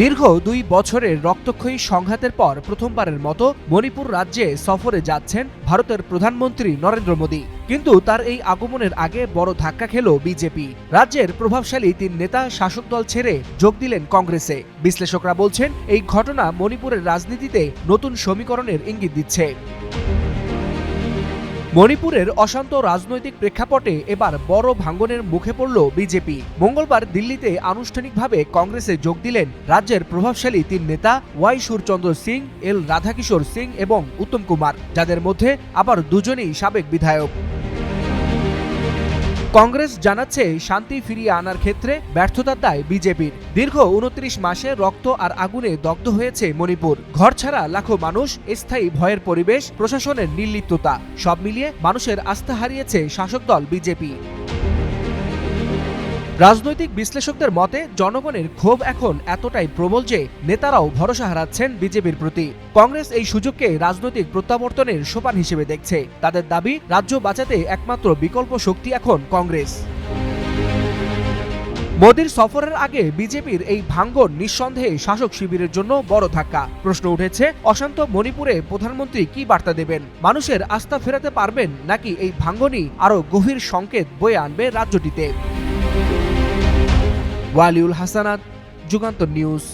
দীর্ঘ দুই বছরের রক্তক্ষয়ী সংঘাতের পর প্রথমবারের মতো মণিপুর রাজ্যে সফরে যাচ্ছেন ভারতের প্রধানমন্ত্রী নরেন্দ্র মোদী। কিন্তু তার এই আগমনের আগে বড় ধাক্কা খেল বিজেপি। রাজ্যের প্রভাবশালী তিন নেতা শাসক দল ছেড়ে যোগ দিলেন কংগ্রেসে। বিশ্লেষকরা বলছেন, এই ঘটনা মণিপুরের রাজনীতিতে নতুন সমীকরণের ইঙ্গিত দিচ্ছে। মণিপুরের অশান্ত রাজনৈতিক প্রেক্ষাপটে এবার বড় ভাঙ্গনের মুখে পড়ল বিজেপি। মঙ্গলবার দিল্লিতে আনুষ্ঠানিকভাবে কংগ্রেসে যোগ দিলেন রাজ্যের প্রভাবশালী তিন নেতা, ওয়াই সুরচন্দ্র সিং, এল রাধাকিশোর সিং এবং উত্তম কুমার, যাদের মধ্যে আবার দুজনেই সাবেক বিধায়ক। কংগ্রেস জানাচ্ছে শান্তি ফিরিয়ে আনার ক্ষেত্রে ব্যর্থতার দায় বিজেপির। দীর্ঘ উনত্রিশ মাসে রক্ত আর আগুনে দগ্ধ হয়েছে মণিপুর। ঘর ছাড়া লাখো মানুষ, স্থায়ী ভয়ের পরিবেশ, প্রশাসনের নির্লিপ্ততা। সব মিলিয়ে মানুষের আস্থা হারিয়েছে শাসক দল বিজেপি। রাজনৈতিক বিশ্লেষকদের মতে, জনগণের ক্ষোভ এখন এতটাই প্রবল যে নেতারাও ভরসা হারাচ্ছেন বিজেপির প্রতি। কংগ্রেস এই সুযোগকে রাজনৈতিক প্রত্যাবর্তনের সোপান হিসেবে দেখছে। তাদের দাবি, রাজ্য বাঁচাতে একমাত্র বিকল্প শক্তি এখন কংগ্রেস। মোদীর সফরের আগে বিজেপির এই ভাঙ্গন নিঃসন্দেহে শাসক শিবিরের জন্য বড় ধাক্কা। প্রশ্ন উঠেছে, অশান্ত মণিপুরে প্রধানমন্ত্রী কি বার্তা দেবেন? মানুষের আস্থা ফেরাতে পারবেন নাকি এই ভাঙ্গনই আরও গভীর সংকেত বয়ে আনবে রাজ্যটিতে? ওয়ালিউল হাসানাত যুগান্ত নিউজ।